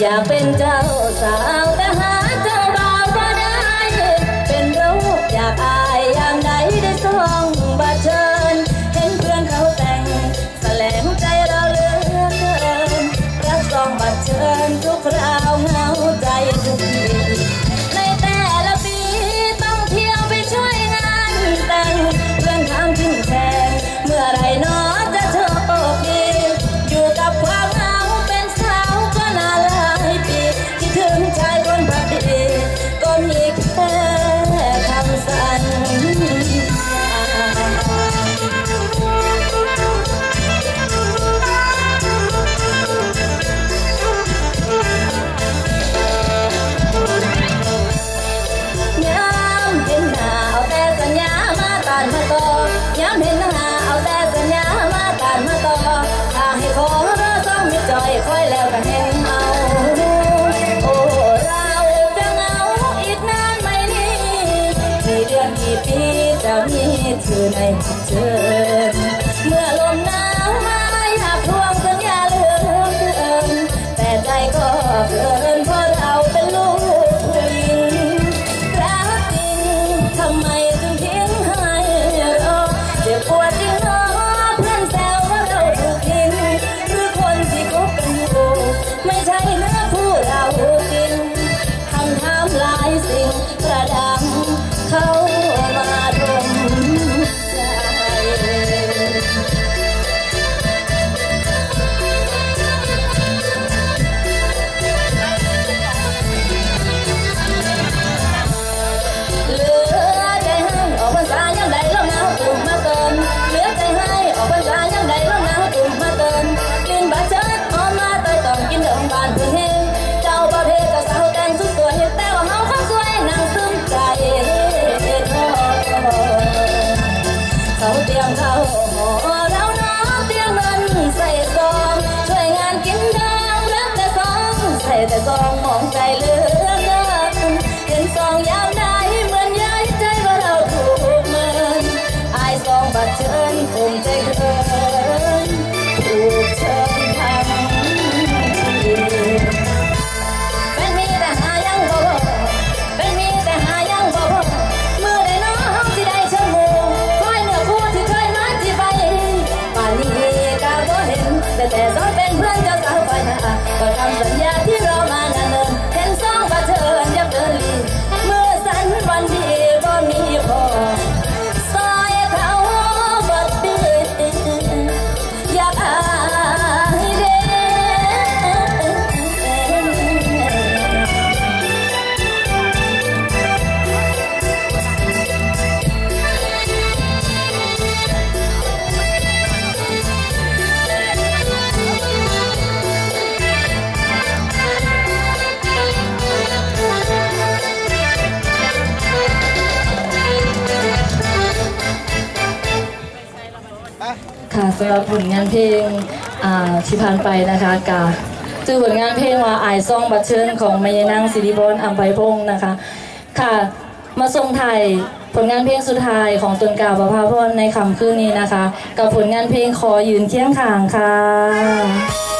อยากเป็นเจ้าสาว เหน้งหาเอาแต่สัญญามาการมาต่อทาให้ขอต้องมีจอยคอยแล้วกันแห่งเอาโอ้เราจะเงาอีกนานไหมนี่กี่เดือนกี่ปีจะมีชื่อในเชิเมื่อลม แล้วน้ำเตียงนั้นใส่ซอง ช่วยงานกินดังรักแต่ซอง ใส่แต่ซองมองใจเลย ค่ะสำหรับผลงานเพลงที่ผ่านไปนะคะกาจือผลงานเพลงว่าอายซ่องบัตเชิญของไมยนั่งสิริอรอัมไพพงศ์นะคะ ค่ะ มาส่งไทยผลงานเพลงสุดท้ายของตนกาประภาพรในคำคืนนี้นะคะ กับผลงานเพลงขอยืนเคี่ยงข่างค่ะ